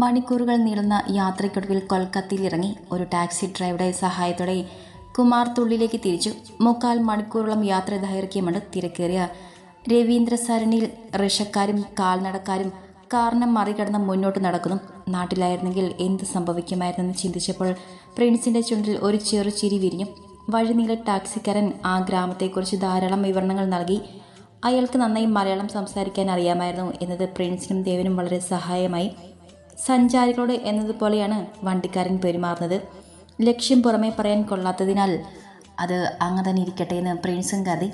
മണിക്കൂറുകൾ നീളുന്ന യാത്രയ്ക്കൊടുവിൽ കൊൽക്കത്തയിൽ ഇറങ്ങി ഒരു ടാക്സി ഡ്രൈവറുടെ സഹായത്തോടെ കുമാർ തുള്ളിലേക്ക് തിരിച്ചു. മുക്കാൽ മണിക്കൂറോളം യാത്ര ദൈർഘ്യമുണ്ട് തിരക്കേറിയ രവീന്ദ്ര സരണിയിൽ റിഷക്കാരും കാൽനടക്കാരും കാരണം മറികടന്ന് മുന്നോട്ട് നടക്കുന്നു. നാട്ടിലായിരുന്നെങ്കിൽ എന്ത് സംഭവിക്കുമായിരുന്നെന്ന് ചിന്തിച്ചപ്പോൾ പ്രിൻസിന്റെ ചുണ്ടിൽ ഒരു ചെറു ചിരി വിരിഞ്ഞു. വഴിനീള ടാക്സിക്കാരൻ ആ ഗ്രാമത്തെക്കുറിച്ച് ധാരാളം വിവരണങ്ങൾ നൽകി. അയാൾക്ക് നന്നായി മലയാളം സംസാരിക്കാൻ അറിയാമായിരുന്നു എന്നത് പ്രിൻസിനും ദേവനും വളരെ സഹായമായി. സഞ്ചാരികളോട് എന്നതുപോലെയാണ് വണ്ടിക്കാരൻ പെരുമാറുന്നത്. ലക്ഷ്യം പുറമേ പറയാൻ കൊള്ളാത്തതിനാൽ അത് അങ്ങ് തന്നെ ഇരിക്കട്ടെ എന്ന് പ്രിൻസും കരുതി.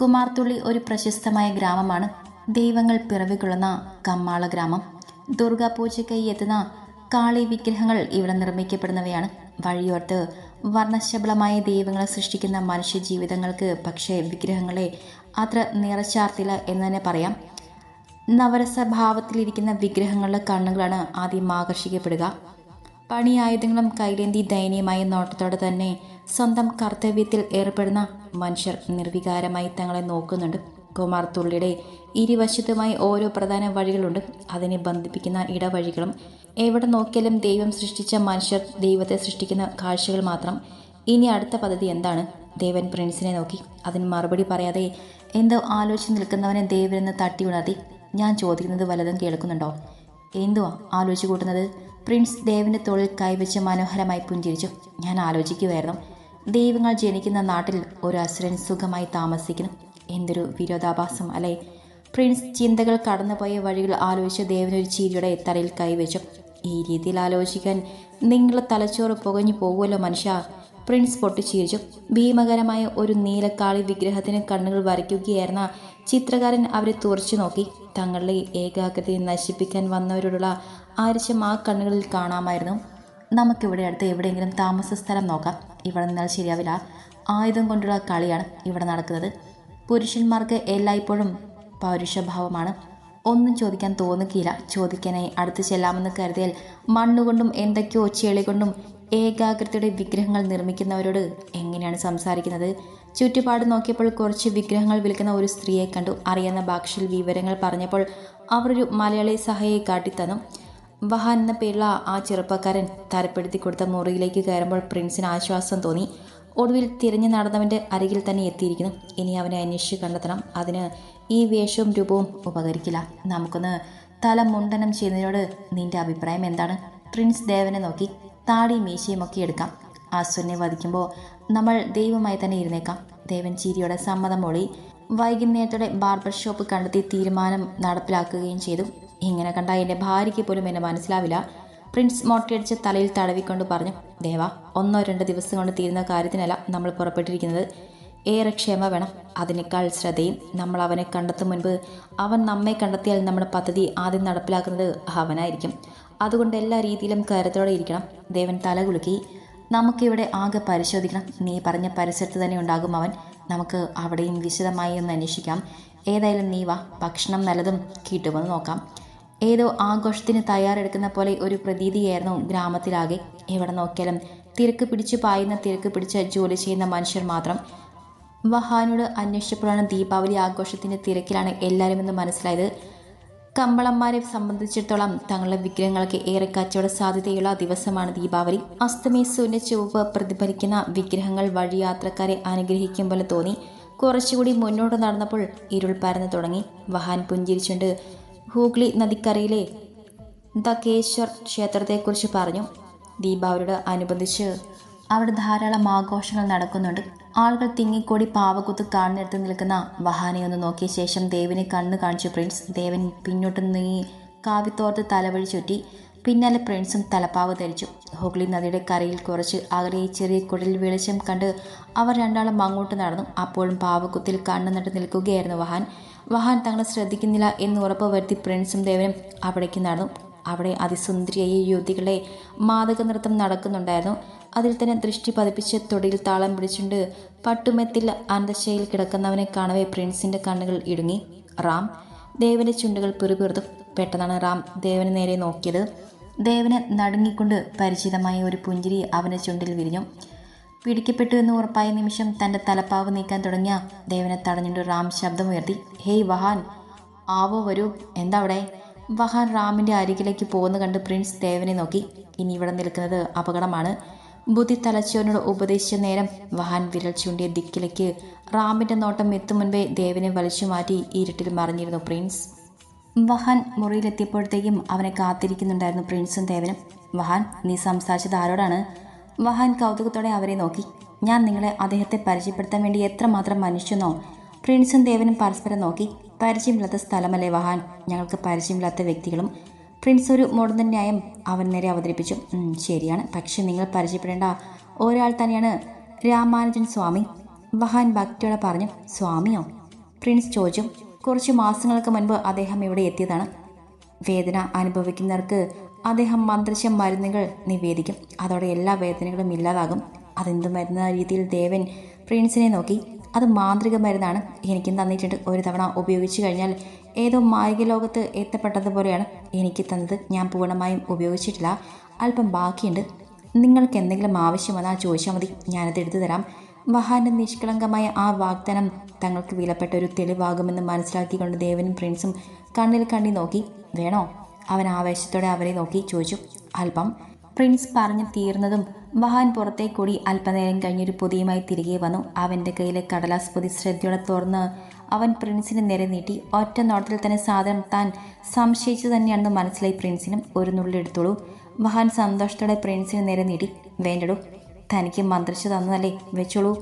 കുമാർത്തുള്ളി ഒരു പ്രശസ്തമായ ഗ്രാമമാണ്. ദൈവങ്ങൾ പിറവികൊള്ളുന്ന കമ്മാള ഗ്രാമം. ദുർഗാപൂജയ്ക്കായി എത്തുന്ന കാളി വിഗ്രഹങ്ങൾ ഇവിടെ നിർമ്മിക്കപ്പെടുന്നവയാണ്. വഴിയോർത്ത് വർണശബളമായ ദൈവങ്ങളെ സൃഷ്ടിക്കുന്ന മനുഷ്യ ജീവിതങ്ങൾക്ക് പക്ഷേ വിഗ്രഹങ്ങളെ അത്ര നിറച്ചാർത്തില്ല എന്ന് തന്നെ പറയാം. നവരസഭാവത്തിലിരിക്കുന്ന വിഗ്രഹങ്ങളുടെ കണ്ണുകളാണ് ആദ്യം ആകർഷിക്കപ്പെടുക. പണിയായുധങ്ങളും കൈലേന്തി ദയനീയമായ നോട്ടത്തോടെ തന്നെ സ്വന്തം കർത്തവ്യത്തിൽ ഏർപ്പെടുന്ന മനുഷ്യർ നിർവികാരമായി തങ്ങളെ നോക്കുന്നുണ്ട്. കുമാർ തുള്ളിയുടെ ഇരുവശത്തുമായി ഓരോ പ്രധാന വഴികളുണ്ട്. അതിനെ ബന്ധിപ്പിക്കുന്ന ഇടവഴികളും എവിടെ നോക്കിയാലും ദൈവം സൃഷ്ടിച്ച മനുഷ്യർ ദൈവത്തെ സൃഷ്ടിക്കുന്ന കാഴ്ചകൾ മാത്രം. ഇനി അടുത്ത പദ്ധതി എന്താണ്? ദേവൻ പ്രിൻസിനെ നോക്കി. അതിന് മറുപടി പറയാതെ എന്തോ ആലോചിച്ച് നിൽക്കുന്നവനെ ദേവനെന്ന് തട്ടി ഉണർത്തി. ഞാൻ ചോദിക്കുന്നത് വല്ലതും കേൾക്കുന്നുണ്ടോ? എന്തുവാ ആലോചിച്ച് കൂട്ടുന്നത്? പ്രിൻസ് ദേവിന്റെ തോളിൽ കൈവച്ച് മനോഹരമായി പുഞ്ചിരിച്ചു. ഞാൻ ആലോചിക്കുമായിരുന്നു ദൈവങ്ങൾ ജനിക്കുന്ന നാട്ടിൽ ഒരു അസുരൻ സുഖമായി താമസിക്കുന്നു. എന്തൊരു വിരോധാഭാസം അല്ലേ? പ്രിൻസ് ചിന്തകൾ കടന്നുപോയ വഴികൾ ആലോചിച്ച് ദേവനൊരു ചീരിയുടെ തലയിൽ കൈവച്ചു ഈ രീതിയിൽ ആലോചിക്കാൻ നിങ്ങളെ തലച്ചോറ് പുകഞ്ഞു പോകുമല്ലോ മനുഷ്യ. പ്രിൻസ് പൊട്ടിച്ചിരിച്ചു. ഭീമകരമായ ഒരു നീലക്കാളി വിഗ്രഹത്തിന് കണ്ണുകൾ വരയ്ക്കുകയായിരുന്ന ചിത്രകാരൻ അവരെ തുറച്ചു നോക്കി. തങ്ങളുടെ ഏകാഗ്രതയെ നശിപ്പിക്കാൻ വന്നവരോടുള്ള ആരിശം ആ കണ്ണുകളിൽ കാണാമായിരുന്നു. നമുക്കിവിടെ അടുത്ത് എവിടെയെങ്കിലും താമസ സ്ഥലം നോക്കാം. ഇവിടെ നിന്നാൽ ശരിയാവില്ല. ആയുധം കൊണ്ടുള്ള കളിയാണ് ഇവിടെ നടക്കുന്നത്. പുരുഷന്മാർക്ക് എല്ലായ്പ്പോഴും പൗരുഷഭാവമാണ്. ഒന്നും ചോദിക്കാൻ തോന്നുകയില്ല. ചോദിക്കാനായി അടുത്ത് ചെല്ലാമെന്ന് കരുതിയാൽ മണ്ണുകൊണ്ടും എന്തൊക്കെയോ ചെളി കൊണ്ടും ഏകാഗ്രതയുടെ വിഗ്രഹങ്ങൾ നിർമ്മിക്കുന്നവരോട് എങ്ങനെയാണ് സംസാരിക്കുന്നത്? ചുറ്റുപാട് നോക്കിയപ്പോൾ കുറച്ച് വിഗ്രഹങ്ങൾ വിൽക്കുന്ന ഒരു സ്ത്രീയെ കണ്ടു. അറിയുന്ന ഭാഷയിൽ വിവരങ്ങൾ പറഞ്ഞപ്പോൾ അവരൊരു മലയാളി സഹായിയെ കാട്ടിത്തന്നു. വഹാൻ എന്ന പേരുള്ള ആ ചെറുപ്പക്കാരൻ തരപ്പെടുത്തി കൊടുത്ത മുറിയിലേക്ക് കയറുമ്പോൾ പ്രിൻസിന് ആശ്വാസം തോന്നി. ഒടുവിൽ തിരഞ്ഞു നടന്നവന്റെ അരികിൽ തന്നെ എത്തിയിരിക്കുന്നു. ഇനി അവനെ അന്വേഷിച്ച് കണ്ടെത്തണം. അതിന് ഈ വേഷവും രൂപവും ഉപകരിക്കില്ല. നമുക്കൊന്ന് തല മുണ്ടനം ചെയ്യുന്നതിനോട് നിന്റെ അഭിപ്രായം എന്താണ്? പ്രിൻസ് ദേവനെ നോക്കി. താടി മീശയും ഒക്കെ എടുക്കാം. അസുരനെ വധിക്കുമ്പോൾ നമ്മൾ ദൈവമായി തന്നെ ഇരുന്നേക്കാം. ദേവൻ ചിരിയുടെ സമ്മതം മൊഴി വൈകുന്നേരത്തോടെ ബാർബർ ഷോപ്പ് കണ്ടെത്തി തീരുമാനം നടപ്പിലാക്കുകയും ചെയ്തു. ഇങ്ങനെ കണ്ട എന്റെ ഭാര്യയ്ക്ക് പോലും എന്നെ മനസ്സിലാവില്ല. പ്രിൻസ് മൊട്ടയടിച്ച് തലയിൽ തടവിക്കൊണ്ട് പറഞ്ഞു ദേവ ഒന്നോ രണ്ടോ ദിവസം കൊണ്ട് തീരുന്ന കാര്യത്തിനല്ല നമ്മൾ പുറപ്പെട്ടിരിക്കുന്നത്. ഏറെ ക്ഷമ വേണം. അതിനേക്കാൾ ശ്രദ്ധയും നമ്മൾ അവനെ കണ്ടെത്തും മുൻപ് അവൻ നമ്മെ കണ്ടെത്തിയാൽ നമ്മുടെ പദ്ധതി ആദ്യം നടപ്പിലാക്കുന്നത് അവനായിരിക്കും. അതുകൊണ്ട് എല്ലാ രീതിയിലും കരുത്തോടെ ഇരിക്കണം. ദേവൻ തല കുലുക്കി നമുക്കിവിടെ ആകെ പരിശോധിക്കണം. നീ പറഞ്ഞ പരിസരത്ത് തന്നെ ഉണ്ടാകും അവൻ. നമുക്ക് അവിടെയും വിശദമായി ഒന്ന് അന്വേഷിക്കാം. ഏതായാലും നീ വാ. ഭക്ഷണം നല്ലതും കിട്ടുമെന്ന് നോക്കാം. ഏതോ ആഘോഷത്തിന് തയ്യാറെടുക്കുന്ന പോലെ ഒരു പ്രതീതിയായിരുന്നു ഗ്രാമത്തിലാകെ. എവിടെ നോക്കിയാലും തിരക്ക് പിടിച്ചു പായുന്ന തിരക്ക് പിടിച്ച് ജോലി ചെയ്യുന്ന മനുഷ്യർ മാത്രം. വഹാനോട് അന്വേഷിച്ചപ്പോഴാണ് ദീപാവലി ആഘോഷത്തിന്റെ തിരക്കിലാണ് എല്ലാവരും എന്ന് മനസ്സിലായത്. കമ്പളന്മാരെ സംബന്ധിച്ചിടത്തോളം തങ്ങളുടെ വിഗ്രഹങ്ങൾക്ക് ഏറെ കച്ചവട സാധ്യതയുള്ള ദിവസമാണ് ദീപാവലി. അസ്തമയസൂര്യ ചുവപ്പ് പ്രതിഫലിക്കുന്ന വിഗ്രഹങ്ങൾ വഴി യാത്രക്കാരെ അനുഗ്രഹിക്കും പോലെ തോന്നി. കുറച്ചുകൂടി മുന്നോട്ട് നടന്നപ്പോൾ ഇരുൾ പരന്നു തുടങ്ങി. വഹാൻ പുഞ്ചിരിച്ചുകൊണ്ട് ഹൂഗ്ലി നദിക്കരയിലെ ദകേശ്വർ ക്ഷേത്രത്തെക്കുറിച്ച് പറഞ്ഞു. ദീപാവലിയോട് അനുബന്ധിച്ച് അവിടെ ധാരാളം ആഘോഷങ്ങൾ നടക്കുന്നുണ്ട്. ആളുകൾ തിങ്ങിക്കൂടി പാവക്കുത്ത് കാണുന്നിടത്ത് നിൽക്കുന്ന വഹാനെ ഒന്ന് നോക്കിയ ശേഷം ദേവിനെ കണ്ണു കാണിച്ചു. പ്രിൻസ് ദേവൻ പിന്നോട്ട് നീങ്ങി കാവിത്തോർത്ത് തലവഴി ചുറ്റി. പിന്നാലെ പ്രിൻസും തലപ്പാവ് ധരിച്ചു. ഹുഗ്ലി നദിയുടെ കരയിൽ കുറച്ച് അകലെ ചെറിയ കുടലിൽ വെളിച്ചം കണ്ട് അവർ രണ്ടാളും അങ്ങോട്ട് നടന്നു. അപ്പോഴും പാവക്കുത്തിൽ കണ്ണു നട്ട് നിൽക്കുകയായിരുന്നു വഹാൻ. വഹാൻ തങ്ങളെ ശ്രദ്ധിക്കുന്നില്ല എന്ന് ഉറപ്പ് വരുത്തി പ്രിൻസും ദേവനും അവിടേക്ക് നടന്നു. അവിടെ അതിസുന്ദരിയായ യുവതികളെ മാതക നൃത്തം നടക്കുന്നുണ്ടായിരുന്നു. അതിൽ തന്നെ ദൃഷ്ടി പതിപ്പിച്ച് തൊടിയിൽ താളം പിടിച്ചുകൊണ്ട് പട്ടുമെത്തിൽ അന്തശയിൽ കിടക്കുന്നവനെ കാണവേ പ്രിൻസിന്റെ കണ്ണുകൾ ഇടുങ്ങി. റാം ദേവന്റെ ചുണ്ടുകൾ പിറുപിറുത്തു പെട്ടെന്നാണ് റാം ദേവന് നേരെ നോക്കിയത്. ദേവന് നടുങ്ങിക്കൊണ്ട് പരിചിതമായ ഒരു പുഞ്ചിരി അവന്റെ ചുണ്ടിൽ വിരിഞ്ഞു. പിടിക്കപ്പെട്ടു എന്ന് ഉറപ്പായ നിമിഷം തന്റെ തലപ്പാവ് നീക്കാൻ തുടങ്ങിയ ദേവനെ തടഞ്ഞുകൊണ്ട് റാം ശബ്ദമുയർത്തി. ഹേയ് വഹാൻ ആവോ വരൂ എന്താ അവിടെ? വഹാൻ റാമിന്റെ അരികിലേക്ക് പോകുന്ന കണ്ട് പ്രിൻസ് ദേവനെ നോക്കി. ഇനി ഇവിടെ നിൽക്കുന്നത് അപകടമാണ്. ബുദ്ധി തലച്ചോറിനോട് ഉപദേശിച്ച നേരം വഹാൻ വിരൽ ചൂണ്ടിയ ദിക്കിലേക്ക് റാമിന്റെ നോട്ടം എത്തും മുൻപേ ദേവനെ വലിച്ചു മാറ്റി ഇരുട്ടിൽ മറിഞ്ഞിരുന്നു പ്രിൻസ്. വഹാൻ മുറിയിലെത്തിയപ്പോഴത്തേക്കും അവനെ കാത്തിരിക്കുന്നുണ്ടായിരുന്നു പ്രിൻസും ദേവനും. വഹാൻ നീ സംസാരിച്ചത് ആരോടാണ്? വഹാൻ കൗതുകത്തോടെ അവരെ നോക്കി. ഞാൻ നിങ്ങളെ അദ്ദേഹത്തെ പരിചയപ്പെടുത്താൻ വേണ്ടി എത്രമാത്രം മനുഷ്യനോ? പ്രിൻസും ദേവനും പരസ്പരം നോക്കി. പരിചയമില്ലാത്ത സ്ഥലമല്ലേ വഹാൻ? ഞങ്ങൾക്ക് പരിചയമില്ലാത്ത വ്യക്തികളും പ്രിൻസ് ഒരു മോഡൻ ന്യായം അവൻ നേരെ അവതരിപ്പിച്ചു. ശരിയാണ്. പക്ഷേ നിങ്ങൾ പരിചയപ്പെടേണ്ട ഒരാൾ തന്നെയാണ് രാമാനുജൻ സ്വാമി. വഹാൻ ഭക്തിയോടെ പറഞ്ഞു സ്വാമിയോ? പ്രിൻസ് ചോദിച്ചു. കുറച്ച് മാസങ്ങൾക്ക് മുൻപ് അദ്ദേഹം ഇവിടെ എത്തിയതാണ്. വേദന അനുഭവിക്കുന്നവർക്ക് അദ്ദേഹം മന്ത്രിച്ച മരുന്നുകൾ നിവേദിക്കും. അതോടെ എല്ലാ വേദനകളും ഇല്ലാതാകും. അതെന്ത് മരുന്ന രീതിയിൽ ദേവൻ പ്രിൻസിനെ നോക്കി. അത് മാന്ത്രിക മരുന്നാണ്. എനിക്കും തന്നിട്ടുണ്ട്. ഒരു തവണ ഉപയോഗിച്ചു കഴിഞ്ഞാൽ ഏതോ മായിക ലോകത്ത് എത്തപ്പെട്ടതുപോലെയാണ് എനിക്ക് തന്നത്. ഞാൻ പൂർണമായും ഉപയോഗിച്ചിട്ടില്ല. അല്പം ബാക്കിയുണ്ട്. നിങ്ങൾക്ക് എന്തെങ്കിലും ആവശ്യം വന്നാൽ ചോദിച്ചാൽ മതി. ഞാനത് എടുത്തു തരാം. വഹാന്റെ നിഷ്കളങ്കമായ ആ വാഗ്ദാനം തങ്ങൾക്ക് വിലപ്പെട്ട ഒരു തെളിവാകുമെന്ന് മനസ്സിലാക്കിക്കൊണ്ട് ദേവനും പ്രിൻസും കണ്ണിൽ കണ്ണി നോക്കി. വേണോ? അവൻ ആവേശത്തോടെ അവരെ നോക്കി ചോദിച്ചു. അല്പം. പ്രിൻസ് പറഞ്ഞു തീർന്നതും വഹാൻ പുറത്തേക്കൂടി അല്പനേരം കഴിഞ്ഞൊരു പൊതിയുമായി തിരികെ വന്നു. അവന്റെ കയ്യിലെ കടലാസ് പൊതി ശ്രദ്ധയോടെ തുറന്ന് അവൻ പ്രിൻസിനെ നേരെ നീട്ടി. ഒറ്റ നോട്ടത്തിൽ തന്നെ സാധനം താൻ സംശയിച്ചു തന്നെയാണെന്ന് മനസ്സിലായി പ്രിൻസിനും. ഒരു നുള്ളിലെടുത്തോളൂ വഹാൻ സന്തോഷത്തോടെ പ്രിൻസിന് നേരെ നീട്ടി. വേണ്ടടൂ തനിക്ക് മന്ത്രിച്ചു തന്നതല്ലേ വെച്ചോളൂ.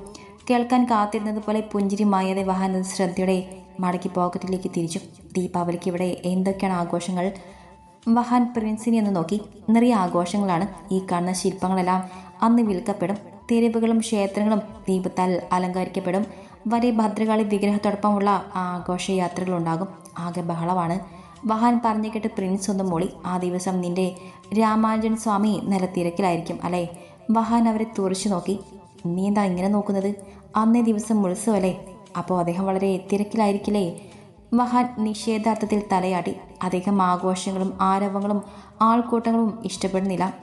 കേൾക്കാൻ കാത്തിരുന്നത് പോലെ പുഞ്ചിരി മായാതെ വഹാൻ ശ്രദ്ധയുടെ മടക്കി പോക്കറ്റിലേക്ക് തിരിച്ചു. ദീപാവലിക്ക് ഇവിടെ എന്തൊക്കെയാണ് ആഘോഷങ്ങൾ? വഹാൻ പ്രിൻസിനെ ഒന്ന് നോക്കി. നിറയെ ആഘോഷങ്ങളാണ് ഈ കാണുന്ന ശില്പങ്ങളെല്ലാം. അന്ന് വിൽക്കപ്പെടും. തെരുവുകളും ക്ഷേത്രങ്ങളും ദീപത്താൽ അലങ്കരിക്കപ്പെടും. വലിയ ഭദ്രകാളി വിഗ്രഹത്തോടൊപ്പമുള്ള ആഘോഷയാത്രകളുണ്ടാകും. ആകെ ബഹളമാണ്. വഹാൻ പറഞ്ഞു കേട്ട് പ്രിൻസ് ഒന്ന് മൂളി. ആ ദിവസം നിന്റെ രാമാനുജൻ സ്വാമി നല്ല തിരക്കിലായിരിക്കും അല്ലേ? വഹാൻ അവരെ തുറച്ചു നോക്കി. നീ എന്താ ഇങ്ങനെ നോക്കുന്നത്? അന്നേ ദിവസം ഉത്സവല്ലേ അപ്പോൾ അദ്ദേഹം വളരെ തിരക്കിലായിരിക്കില്ലേ? വഹാൻ നിഷേധാർത്ഥത്തിൽ തലയാടി. അധികം ആഘോഷങ്ങളും ആരവങ്ങളും ആൾക്കൂട്ടങ്ങളും ഇഷ്ടപ്പെടുന്നില്ല.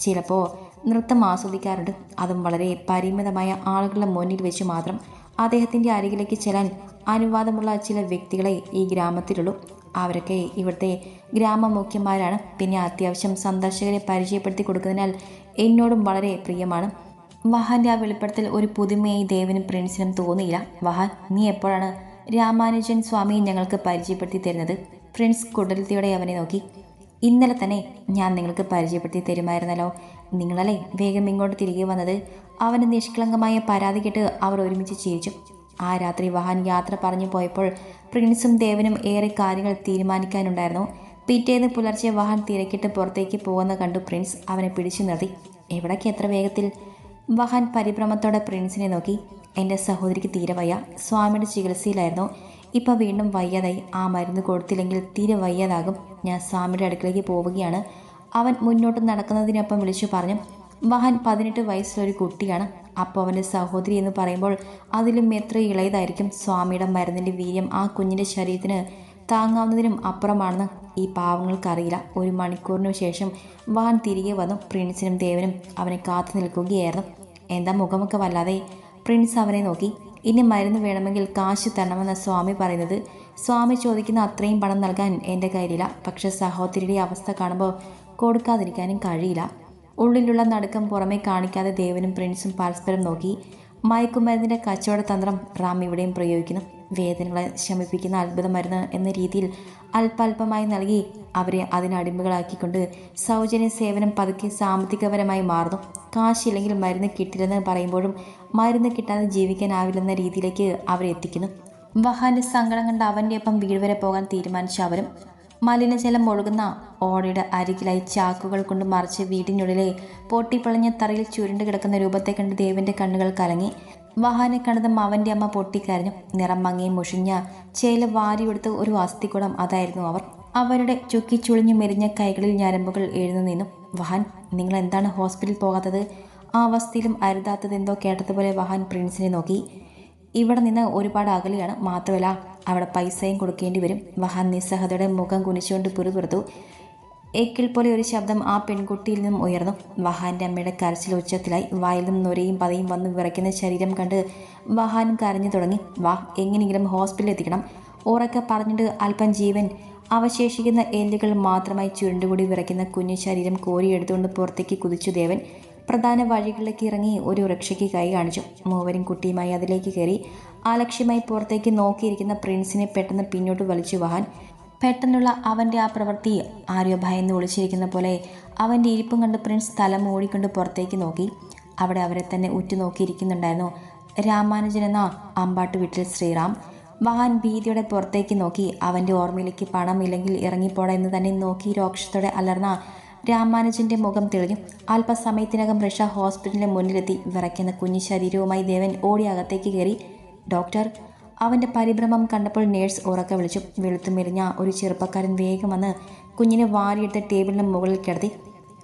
ചിലപ്പോൾ നൃത്തം ആസ്വദിക്കാറുണ്ട്. അതും വളരെ പരിമിതമായ ആളുകളുടെ മുന്നിൽ വെച്ച് മാത്രം അദ്ദേഹത്തിന്റെ അരികിലേക്ക് ചെല്ലാൻ അനുവാദമുള്ള ചില വ്യക്തികളെ ഈ ഗ്രാമത്തിലുള്ളൂ. അവരൊക്കെ ഇവിടുത്തെ ഗ്രാമമുഖ്യന്മാരാണ്. പിന്നെ അത്യാവശ്യം സന്ദർശകരെ പരിചയപ്പെടുത്തി കൊടുക്കുന്നതിനാൽ എന്നോടും വളരെ പ്രിയമാണ്. വഹാന്റെ ആ വെളിപ്പെടുത്തൽ ഒരു പുതുമയായി ദേവനും പ്രിൻസിനും തോന്നിയില്ല. വഹാൻ നീ എപ്പോഴാണ് രാമാനുജൻ സ്വാമി ഞങ്ങൾക്ക് പരിചയപ്പെടുത്തി തരുന്നത് ഫ്രണ്ട്സ് കുടലത്തിയോടെ അവനെ നോക്കി. ഇന്നലെ തന്നെ ഞാൻ നിങ്ങൾക്ക് പരിചയപ്പെടുത്തി തരുമായിരുന്നല്ലോ. നിങ്ങളല്ലേ വേഗം ഇങ്ങോട്ട് തിരികെ വന്നത്? അവന് നിഷ്കളങ്കമായ പരാതി കേട്ട് അവർ ഒരുമിച്ച് ചിരിച്ചു. ആ രാത്രി വാഹൻ യാത്ര പറഞ്ഞു പോയപ്പോൾ പ്രിൻസും ദേവനും ഏറെ കാര്യങ്ങൾ തീരുമാനിക്കാനുണ്ടായിരുന്നു. പിറ്റേന്ന് പുലർച്ചെ വാഹൻ തിരക്കിട്ട് പുറത്തേക്ക് പോകുന്ന കണ്ടു പ്രിൻസ് അവനെ പിടിച്ചു നിർത്തി. എവിടേക്ക് എത്ര വേഗത്തിൽ? വഹാൻ പരിഭ്രമത്തോടെ പ്രിൻസിനെ നോക്കി. എന്റെ സഹോദരിക്ക് തീരെ വയ്യ. സ്വാമിയുടെ ചികിത്സയിലായിരുന്നു. ഇപ്പം വീണ്ടും വയ്യാതായി. ആ മരുന്ന് കൊടുത്തില്ലെങ്കിൽ തീരെ വയ്യാതാകും. ഞാൻ സ്വാമിയുടെ അടുക്കളേക്ക് പോവുകയാണ്. അവൻ മുന്നോട്ട് നടക്കുന്നതിനൊപ്പം വിളിച്ചു പറഞ്ഞു വഹാൻ പതിനെട്ട് വയസ്സുള്ളൊരു കുട്ടിയാണ്. അപ്പോൾ അവന്റെ സഹോദരി എന്ന് പറയുമ്പോൾ അതിലും എത്ര ഇളയതായിരിക്കും സ്വാമിയുടെ മരുന്നിന്റെ വീര്യം ആ കുഞ്ഞിന്റെ ശരീരത്തിന് താങ്ങാവുന്നതിനും അപ്പുറമാണെന്ന് ഈ പാവങ്ങൾക്കറിയില്ല. ഒരു മണിക്കൂറിനു ശേഷം വാൻ തിരികെ വന്നു. പ്രിൻസിനും ദേവനും അവനെ കാത്തു നിൽക്കുകയായിരുന്നു. എന്താ മുഖമൊക്കെ വല്ലാതെ? പ്രിൻസ് അവനെ നോക്കി. ഇനി മരുന്ന് വേണമെങ്കിൽ കാശ് തരണമെന്ന സ്വാമി പറയുന്നത്. സ്വാമി ചോദിക്കുന്ന അത്രയും പണം നൽകാൻ എന്റെ കയ്യിലില്ല. പക്ഷെ സഹോദരിയുടെ അവസ്ഥ കാണുമ്പോൾ കൊടുക്കാതിരിക്കാനും കഴിയില്ല. ഉള്ളിലുള്ള നടുക്കം പുറമേ കാണിക്കാതെ ദേവനും പ്രിൻസും പരസ്പരം നോക്കി. മയക്കുമരുന്നിന്റെ കച്ചവട തന്ത്രം റാം ഇവിടെയും പ്രയോഗിക്കുന്നു. വേദനകളെ ശമിപ്പിക്കുന്ന അത്ഭുത മരുന്ന് എന്ന രീതിയിൽ അല്പാൽപമായി നൽകി അവരെ അതിനടിമകളാക്കിക്കൊണ്ട് സൗജന്യ സേവനം പതുക്കെ സാമ്പത്തികപരമായി മാറുന്നു. കാശില്ലെങ്കിൽ മരുന്ന് കിട്ടില്ലെന്ന് പറയുമ്പോഴും മരുന്ന് കിട്ടാതെ ജീവിക്കാനാവില്ലെന്ന രീതിയിലേക്ക് അവരെ എത്തിക്കുന്നു. വഹാന്റെ സങ്കടം കണ്ട് അവന്റെ ഒപ്പം വീട് വരെ പോകാൻ തീരുമാനിച്ച അവരും മലിനജലം ഒഴുകുന്ന ഓടയുടെ അരികിലായി ചാക്കുകൾ കൊണ്ട് മറിച്ച് വീടിനുള്ളിലെ പൊട്ടിപ്പളഞ്ഞ തറയിൽ ചുരുണ്ട് കിടക്കുന്ന രൂപത്തെ കണ്ട് ദേവന്റെ കണ്ണുകൾ കലങ്ങി. വഹാനെ കണ്ടതും അവന്റെ അമ്മ പൊട്ടിക്കരഞ്ഞു. നിറം മങ്ങി മുഷിഞ്ഞ ചേല വാരിയെടുത്ത് ഒരു അസ്ഥിക്കുടം അതായിരുന്നു അവർ. അവരുടെ ചുക്കി ചുളിഞ്ഞു മെരിഞ്ഞ കൈകളിൽ ഞരമ്പുകൾ എഴുന്നു നിന്നു. വഹാൻ നിങ്ങൾ എന്താണ് ഹോസ്പിറ്റലിൽ പോകാത്തത്? ആ അവസ്ഥയിലും അരുതാത്തതെന്തോ കേട്ടതുപോലെ വഹാൻ പ്രിൻസിനെ നോക്കി. ഇവിടെ നിന്ന് ഒരുപാട് അകലെയാണ്. മാത്രമല്ല അവിടെ പൈസയും കൊടുക്കേണ്ടി വരും. വഹാൻ നിസ്സഹതയുടെ മുഖം കുനിച്ചുകൊണ്ട് പുറത്തുപുറത്തു ഏക്കിൽ പോലെ ഒരു ശബ്ദം ആ പെൺകുട്ടിയിൽ നിന്നും ഉയർന്നു. വഹാന്റെ അമ്മയുടെ കരച്ചിൽ ഉച്ചത്തിലായി. വായിൽ നിന്നും നൊരയും പതയും വന്ന് വിറയ്ക്കുന്ന ശരീരം കണ്ട് വഹാനും കരഞ്ഞു തുടങ്ങി. വാ എങ്ങനെയെങ്കിലും ഹോസ്പിറ്റലിൽ എത്തിക്കണം. ഉറക്കെ പറഞ്ഞിട്ട് അല്പം ജീവൻ. അവശേഷിക്കുന്ന എല്ലുകൾ മാത്രമായി ചുരുണ്ടുകൂടി വിറയ്ക്കുന്ന കുഞ്ഞു ശരീരം കോരിയെടുത്തുകൊണ്ട് പുറത്തേക്ക് കുതിച്ചു ദേവൻ. പ്രധാന വഴികളിലേക്ക് ഇറങ്ങി ഒരു റിക്ഷയ്ക്ക് കൈ കാണിച്ചു. മൂവരും കുട്ടിയുമായി അതിലേക്ക് കയറി ആലക്ഷ്യമായി പുറത്തേക്ക് നോക്കിയിരിക്കുന്ന പ്രിൻസിനെ പെട്ടെന്ന് പിന്നോട്ട് വലിച്ചു വാഹാൻ. പെട്ടെന്നുള്ള അവന്റെ ആ പ്രവൃത്തി ആരോ ഭയന്ന് ഒളിച്ചിരിക്കുന്ന പോലെ അവന്റെ ഇരിപ്പും കണ്ട് പ്രിൻസ് തല ഓടിക്കൊണ്ട് പുറത്തേക്ക് നോക്കി. അവിടെ അവരെ തന്നെ ഉറ്റുനോക്കിയിരിക്കുന്നുണ്ടായിരുന്നു. രാമാനുജൻ എന്ന അമ്പാട്ട് വീട്ടിൽ ശ്രീറാം. വാഹൻ ഭീതിയുടെ പുറത്തേക്ക് നോക്കി. അവന്റെ ഓർമ്മയിലേക്ക് പണം പണമില്ലെങ്കിൽ ഇറങ്ങിപ്പോടാ എന്ന് തന്നെ നോക്കി രോക്ഷത്തോടെ അലർന്ന രാമാനുജന്റെ മുഖം തെളിഞ്ഞു. അല്പസമയത്തിനകം ഋഷ ഹോസ്പിറ്റലിന്റെ മുന്നിലെത്തി. വിറയ്ക്കുന്ന കുഞ്ഞു ശരീരവുമായി ദേവൻ ഓടി അകത്തേക്ക് കയറി. ഡോക്ടർ അവന്റെ പരിഭ്രമം കണ്ടപ്പോൾ നേഴ്സ് ഉറക്കെ വിളിച്ചു. വെളുത്തുമെരിഞ്ഞ ഒരു ചെറുപ്പക്കാരൻ വേഗം വന്ന് കുഞ്ഞിനെ വാരിയെടുത്ത് ടേബിളിന് മുകളിൽ കിടത്തി.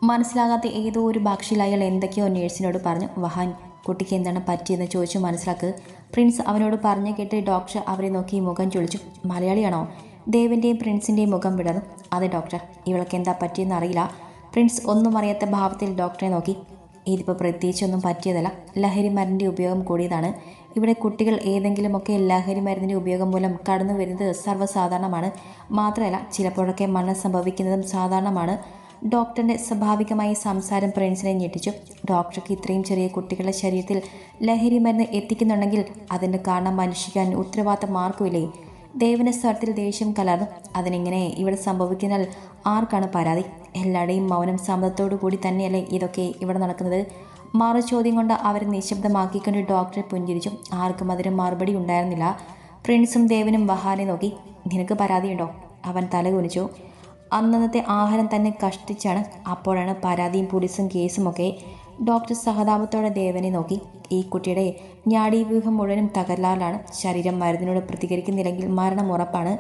മനസ്സിലാകാത്ത ഏതോ ഒരു ഭാഷയിൽ എന്തൊക്കെയോ നേഴ്സിനോട് പറഞ്ഞു. വഹാൻ കുട്ടിക്ക് എന്താണ് പറ്റിയെന്ന് ചോദിച്ചു മനസ്സിലാക്കുക പ്രിൻസ് അവനോട് പറഞ്ഞു കേട്ട് ഡോക്ടർ അവരെ നോക്കി മുഖം ചൊളിച്ചു. മലയാളിയാണോ ദേവന്റെയും പ്രിൻസിന്റെയും മുഖം വിടർന്നു. അതെ ഡോക്ടർ. ഇവൾക്ക് എന്താ പറ്റിയെന്ന് അറിയില്ല. പ്രിൻസ് ഒന്നും അറിയാത്ത ഭാവത്തിൽ ഡോക്ടറെ നോക്കി. ഇതിപ്പോൾ പ്രത്യേകിച്ചൊന്നും പറ്റിയതല്ല. ലഹരി മരുന്നിന്റെ ഉപയോഗം കൂടിയതാണ്. ഇവിടെ കുട്ടികൾ ഏതെങ്കിലുമൊക്കെ ലഹരി മരുന്നിന്റെ ഉപയോഗം മൂലം കടന്നു വരുന്നത് സർവസാധാരണമാണ്. മാത്രമല്ല ചിലപ്പോഴൊക്കെ മരണം സംഭവിക്കുന്നതും സാധാരണമാണ്. ഡോക്ടറിന്റെ സ്വാഭാവികമായി സംസാരം പ്രിൻസിനെ ഞെട്ടിച്ചു. ഡോക്ടർക്ക് ഇത്രയും ചെറിയ കുട്ടികളുടെ ശരീരത്തിൽ ലഹരി മരുന്ന് എത്തിക്കുന്നുണ്ടെങ്കിൽ അതിന്റെ കാരണം അന്വേഷിക്കാൻ ഉത്തരവാദിത്തം ആർക്കുമില്ലേ ദേവന സ്വരത്തിൽ ദേഷ്യം കലർന്നു. അതിനെങ്ങനെ? ഇവിടെ സംഭവിക്കുന്നാൽ ആർക്കാണ് പരാതി? എല്ലാവരുടെയും മൗനം സമ്മതത്തോടു കൂടി തന്നെയല്ലേ ഇതൊക്കെ ഇവിടെ നടക്കുന്നത്? മാറു ചോദ്യം കൊണ്ട് അവരെ നിശബ്ദമാക്കിക്കൊണ്ട് ഡോക്ടറെ പുഞ്ചിരിച്ചു. ആർക്കും അതിന് മറുപടി ഉണ്ടായിരുന്നില്ല. പ്രിൻസും ദേവനും വഹാനെ നോക്കി. നിനക്ക് പരാതിയുണ്ടോ? അവൻ തലകുനിച്ചു അന്നന്നത്തെ ആഹാരം തന്നെ കഷ്ടിച്ചാണ്. അപ്പോഴാണ് പരാതിയും പോലീസും കേസുമൊക്കെ ഡോക്ടർ സഹതാപത്തോടെ ദേവനെ നോക്കി. ഈ കുട്ടിയുടെ ഞാടീവ്യൂഹം മുഴുവനും തകരാറിലാണ്. ശരീരം മരുന്നിനോട് പ്രതികരിക്കുന്നില്ലെങ്കിൽ മരണം ഉറപ്പാണ്.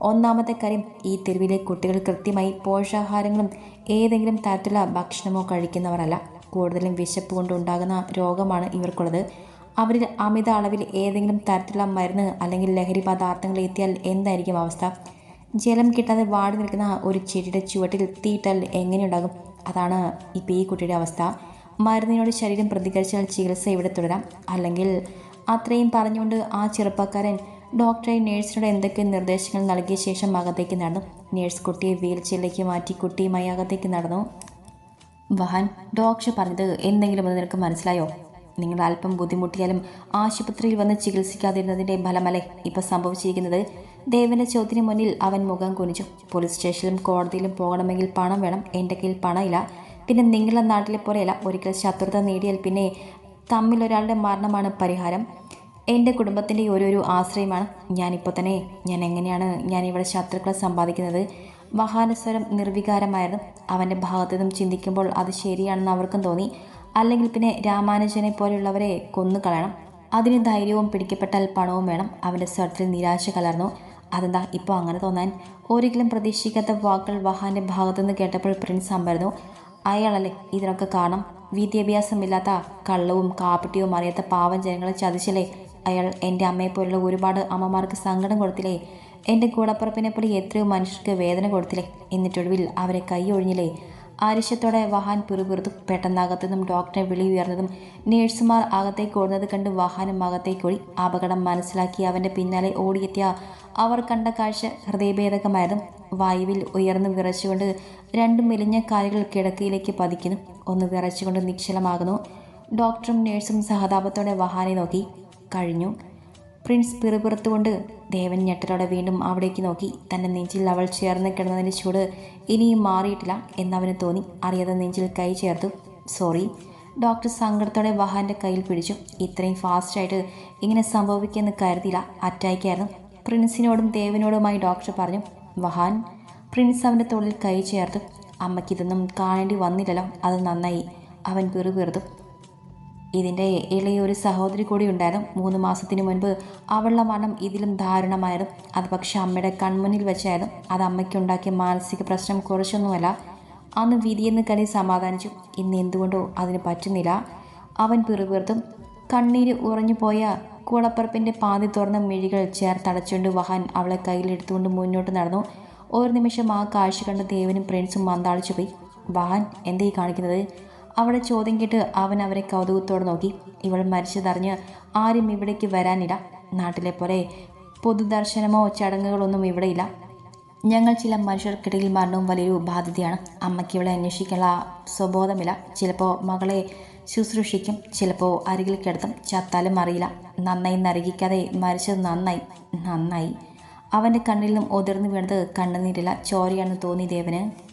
ഒന്നാമത്തെ കാര്യം ഈ തെരുവിലെ കുട്ടികൾ കൃത്യമായി പോഷകാഹാരങ്ങളും ഏതെങ്കിലും തരത്തിലുള്ള ഭക്ഷണമോ കഴിക്കുന്നവരല്ല. കൂടുതലും വിശപ്പ് കൊണ്ടുണ്ടാകുന്ന രോഗമാണ് ഇവർക്കുള്ളത്. അവരിൽ അമിത അളവിൽ ഏതെങ്കിലും തരത്തിലുള്ള മരുന്ന് അല്ലെങ്കിൽ ലഹരി പദാർത്ഥങ്ങൾ എത്തിയാൽ എന്തായിരിക്കും അവസ്ഥ? ജലം കിട്ടാതെ വാടി നിൽക്കുന്ന ഒരു ചെടിയുടെ ചുവട്ടിൽ തീയിട്ടാൽ എങ്ങനെയുണ്ടാകും അതാണ് ഇപ്പോൾ ഈ കുട്ടിയുടെ അവസ്ഥ. മരുന്നിനോട് ശരീരം പ്രതികരിച്ചാൽ ചികിത്സ ഇവിടെ തുടരാം. അല്ലെങ്കിൽ അത്രയും പറഞ്ഞുകൊണ്ട് ആ ചെറുപ്പക്കാരൻ ഡോക്ടറെ നേഴ്സിനോട് എന്തൊക്കെ നിർദ്ദേശങ്ങൾ നൽകിയ ശേഷം അകത്തേക്ക് നടന്നു? നേഴ്സ് കുട്ടിയെ വീൽ ചെയറിലേക്ക് മാറ്റി കുട്ടിയുമായി അകത്തേക്ക് നടന്നു. വഹാൻ ഡോക്ടർ പറഞ്ഞത് എന്തെങ്കിലും അത് നിനക്ക് മനസ്സിലായോ? നിങ്ങൾ അല്പം ബുദ്ധിമുട്ടിയാലും ആശുപത്രിയിൽ വന്ന് ചികിത്സിക്കാതിരുന്നതിന്റെ ഫലമല്ലേ ഇപ്പം സംഭവിച്ചിരിക്കുന്നത് ദേവന്റെ ചോദ്യത്തിന് മുന്നിൽ അവൻ മുഖം കുനിച്ചു. പോലീസ് സ്റ്റേഷനിലും കോടതിയിലും പോകണമെങ്കിൽ പണം വേണം. എന്റെ കയ്യിൽ പണമില്ല. പിന്നെ നിങ്ങളുടെ നാട്ടിലെ പോലെയല്ല ഒരിക്കൽ ശത്രുത നേടിയാൽ പിന്നെ തമ്മിലൊരാളുടെ മരണമാണ് പരിഹാരം. എന്റെ കുടുംബത്തിന്റെ ഓരോരോ ആശ്രയമാണ് ഞാനിപ്പോൾ തന്നെ. ഞാൻ എങ്ങനെയാണ് ഞാൻ ഇവിടെ ശത്രുക്കളെ സമ്പാദിക്കുന്നത്? മഹാനസ്വരം നിർവികാരമായിരുന്നു. അവന്റെ ഭാഗത്തു നിന്നും ചിന്തിക്കുമ്പോൾ അത് ശരിയാണെന്ന് അവർക്കും തോന്നി. അല്ലെങ്കിൽ പിന്നെ രാമാനുജനെ പോലെയുള്ളവരെ കൊന്നു കളയണം. അതിന് ധൈര്യവും പിടിക്കപ്പെട്ടാൽ പണവും വേണം. അവന്റെ സ്വരത്തിൽ നിരാശ കലർന്നു. അതെന്താ ഇപ്പോൾ അങ്ങനെ തോന്നാൻ? ഒരിക്കലും പ്രതീക്ഷിക്കാത്ത വാക്കുകൾ വഹാന്റെ ഭാഗത്തുനിന്ന് കേട്ടപ്പോൾ പ്രിൻസ് അമ്പരുന്നു. അയാളല്ലേ? ഇതിനൊക്കെ കാരണം വിദ്യാഭ്യാസമില്ലാത്ത കള്ളവും കാപ്പട്ടിയും അറിയാത്ത പാവം ജനങ്ങളെ ചതിച്ചില്ലേ? അയാൾ എന്റെ അമ്മയെപ്പോലുള്ള ഒരുപാട് അമ്മമാർക്ക് സങ്കടം കൊടുത്തില്ലേ? എന്റെ കൂടപ്പുറപ്പിനെ പോലെ എത്രയോ മനുഷ്യർക്ക് വേദന കൊടുത്തില്ലേ? എന്നിട്ടൊടുവിൽ അവരെ കൈ ഒഴിഞ്ഞില്ലേ? ആരിശത്തോടെ വാഹാൻ പിറുപിറുത്തു പെട്ടെന്ന് അകത്തുനിന്നും ഡോക്ടറെ വിളി ഉയർന്നതും നേഴ്സുമാർ അകത്തേക്ക് ഓടുന്നത് കണ്ട് വാഹനം ഓടി. അപകടം മനസ്സിലാക്കി അവന്റെ പിന്നാലെ ഓടിയെത്തിയ അവർ കണ്ട കാഴ്ച ഹൃദയഭേദകമായതും വായുവിൽ ഉയർന്നു വിറച്ചുകൊണ്ട് രണ്ട് മെലിഞ്ഞ കാലുകൾ കിടക്കയിലേക്ക് പതിക്കുന്നു. ഒന്ന് വിറച്ചുകൊണ്ട് നിശ്ചലമാകുന്നു. ഡോക്ടറും നേഴ്സും സഹതാപത്തോടെ വഹാനെ നോക്കി. കഴിഞ്ഞു. പ്രിൻസ് പിറുപിറുത്തുകൊണ്ട് ദേവൻ ഞെട്ടലോടെ വീണ്ടും അവിടേക്ക് നോക്കി. തന്റെ നെഞ്ചിൽ അവൾ ചേർന്ന് കിടന്നതിന്റെ ചൂട് ഇനിയും മാറിയിട്ടില്ല എന്നവന് തോന്നി. അറിയാതെ നെഞ്ചിൽ കൈ ചേർത്തു. സോറി. ഡോക്ടർ സങ്കടത്തോടെ വഹാന്റെ കയ്യിൽ പിടിച്ചു. ഇത്രയും ഫാസ്റ്റായിട്ട് ഇങ്ങനെ സംഭവിക്കുമെന്ന് കരുതിയില്ല. അറ്റാക്കായിരുന്നു പ്രിൻസിനോടും ദേവനോടുമായി ഡോക്ടർ പറഞ്ഞു വഹാൻ. പ്രിൻസ് അവന്റെ തോളിൽ കൈ ചേർത്തു. അമ്മയ്ക്കിതൊന്നും കാണേണ്ടി വന്നില്ലല്ലോ. അത് നന്നായി. അവൻ പിറുപിറുത്തു. ഇതിന്റെ ഇളയൊരു സഹോദരി കൂടി ഉണ്ടായിരുന്നു. മൂന്ന് മാസത്തിന് മുൻപ് അവളുടെ മരണം ഇതിലും ദാരുണമായിരുന്നു. അത് പക്ഷേ അമ്മയുടെ കൺമുന്നിൽ വെച്ചായിരുന്നു. അത് അമ്മയ്ക്കുണ്ടാക്കിയ മാനസിക പ്രശ്നം കുറച്ചൊന്നുമല്ല. അന്ന് വിധിയെന്ന് കരുതി സമാധാനിച്ചു. ഇന്ന് എന്തുകൊണ്ടോ അതിന് പറ്റുന്നില്ല. അവൻ പിറുപിറുത്തും. കണ്ണീര് ഉറഞ്ഞു പോയ കുളപ്പറപ്പിന്റെ പാതി തുറന്ന മിഴികൾ ചേർത്തടച്ചുകൊണ്ട് വഹാൻ അവളെ കയ്യിലെടുത്തുകൊണ്ട് മുന്നോട്ട് നടന്നു. ഒരു നിമിഷം ആ കാഴ്ച കണ്ട് ദേവനും പ്രിൻസും മന്താളിച്ചു പോയി. വഹാൻ എന്തേ കാണിക്കുന്നത്? അവിടെ ചോദ്യം കേട്ട് അവൻ അവരെ കൗതുകത്തോടെ നോക്കി. ഇവൾ മരിച്ചതറിഞ്ഞ് ആരും ഇവിടേക്ക് വരാനില്ല. നാട്ടിലെ പോലെ പൊതുദർശനമോ ചടങ്ങുകളൊന്നും ഇവിടെയില്ല ഞങ്ങൾ ചില മനുഷ്യർക്കിടയിൽ മരണവും വലിയൊരു ബാധ്യതയാണ്. അമ്മയ്ക്ക് ഇവളെ അന്വേഷിക്കാനുള്ള സ്വബോധമില്ല. ചിലപ്പോൾ മകളെ ശുശ്രൂഷിക്കും ചിലപ്പോൾ അരികിൽ കിടത്തും. ചത്താലും അറിയില്ല നന്നായി നരകിക്കാതെ മരിച്ചത് നന്നായി. നന്നായി. അവന്റെ കണ്ണിൽ നിന്നും ഉതിർന്നു വീണത് കണ്ണുനീരില്ല. ചോരയാണെന്ന് തോന്നി ദേവന്